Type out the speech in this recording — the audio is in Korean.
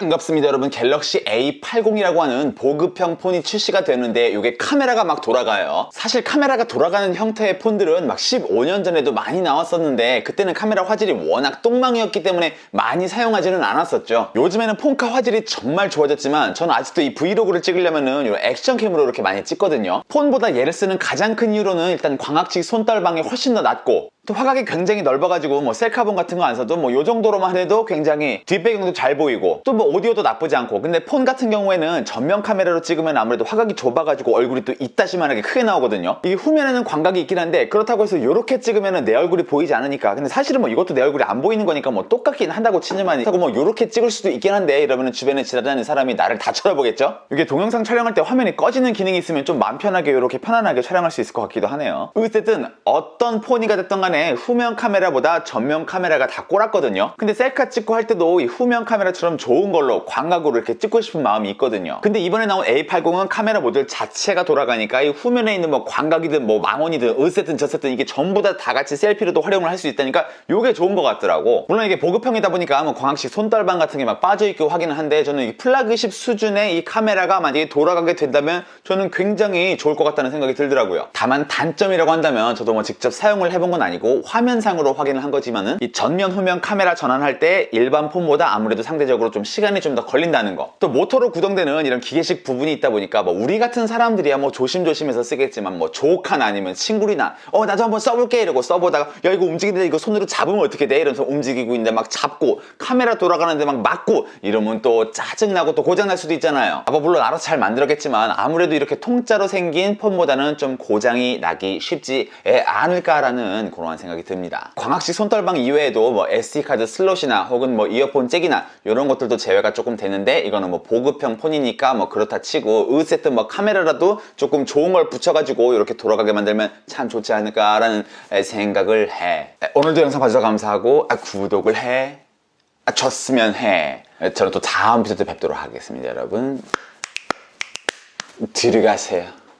반갑습니다 여러분. 갤럭시 A80이라고 하는 보급형 폰이 출시가 되는데 이게 카메라가 막 돌아가요. 사실 카메라가 돌아가는 형태의 폰들은 막 15년 전에도 많이 나왔었는데 그때는 카메라 화질이 워낙 똥망이었기 때문에 많이 사용하지는 않았었죠. 요즘에는 폰카 화질이 정말 좋아졌지만 저는 아직도 이 브이로그를 찍으려면은 이 액션캠으로 이렇게 많이 찍거든요. 폰보다 얘를 쓰는 가장 큰 이유로는 일단 광학식 손떨방이 훨씬 더 낮고 또 화각이 굉장히 넓어가지고 뭐 셀카본 같은 거안 써도 뭐 요 정도로만 해도 굉장히 뒷배경도 잘 보이고 또 뭐 오디오도 나쁘지 않고. 근데 폰 같은 경우에는 전면 카메라로 찍으면 아무래도 화각이 좁아가지고 얼굴이 또 이따시만하게 크게 나오거든요. 이 후면에는 광각이 있긴 한데 그렇다고 해서 이렇게 찍으면 내 얼굴이 보이지 않으니까. 근데 사실은 뭐 이것도 내 얼굴이 안 보이는 거니까 뭐 똑같긴 한다고 치지만 하고 뭐 이렇게 찍을 수도 있긴 한데 이러면 주변에 지나다니는 사람이 나를 다 쳐다보겠죠? 이게 동영상 촬영할 때 화면이 꺼지는 기능이 있으면 좀 마음 편하게 이렇게 편안하게 촬영할 수 있을 것 같기도 하네요. 어쨌든 어떤 폰이가 됐던 간에 후면 카메라보다 전면 카메라가 다 꼬랐거든요. 근데 셀카 찍고 할 때도 이 후면 카메라처럼 좋은 걸로 광각으로 이렇게 찍고 싶은 마음이 있거든요. 근데 이번에 나온 A80은 카메라 모듈 자체가 돌아가니까 이 후면에 있는 뭐 광각이든 뭐 망원이든 으세든 저세든 이게 전부 다 다 같이 셀피로도 활용을 할 수 있다니까 이게 좋은 것 같더라고. 물론 이게 보급형이다 보니까 뭐 광학식 손떨방 같은 게 막 빠져있고 하기는 한데 저는 이 플라그십 수준의 이 카메라가 만약에 돌아가게 된다면 저는 굉장히 좋을 것 같다는 생각이 들더라고요. 다만 단점이라고 한다면 저도 뭐 직접 사용을 해본 건 아니고 화면상으로 확인을 한 거지만은 이 전면 후면 카메라 전환할 때 일반 폰보다 아무래도 상대적으로 좀 시간이 좀 더 걸린다는 거. 또 모터로 구동되는 이런 기계식 부분이 있다 보니까 뭐 우리 같은 사람들이야 뭐 조심조심해서 쓰겠지만 뭐 조카나 아니면 친구리나 어 나도 한번 써볼게 이러고 써보다가 야 이거 움직이는데 이거 손으로 잡으면 어떻게 돼? 이러면서 움직이고 있는데 막 잡고 카메라 돌아가는데 막 막고 이러면 또 짜증나고 또 고장날 수도 있잖아요. 아, 뭐 물론 알아서 잘 만들었겠지만 아무래도 이렇게 통짜로 생긴 폰보다는 좀 고장이 나기 쉽지 않을까라는 그런 생각이 듭니다. 광학식 손떨방 이외에도 뭐 SD카드 슬롯이나 혹은 뭐 이어폰 잭이나 이런 것들도 제외가 조금 되는데 이거는 뭐 보급형 폰이니까 뭐 그렇다 치고 어쨌든 뭐 카메라라도 조금 좋은 걸 붙여가지고 이렇게 돌아가게 만들면 참 좋지 않을까라는 생각을 해. 오늘도 영상 봐주셔서 감사하고 아, 구독을 해. 아, 줬으면 해. 저는 또 다음 에피소드 뵙도록 하겠습니다 여러분. 들어가세요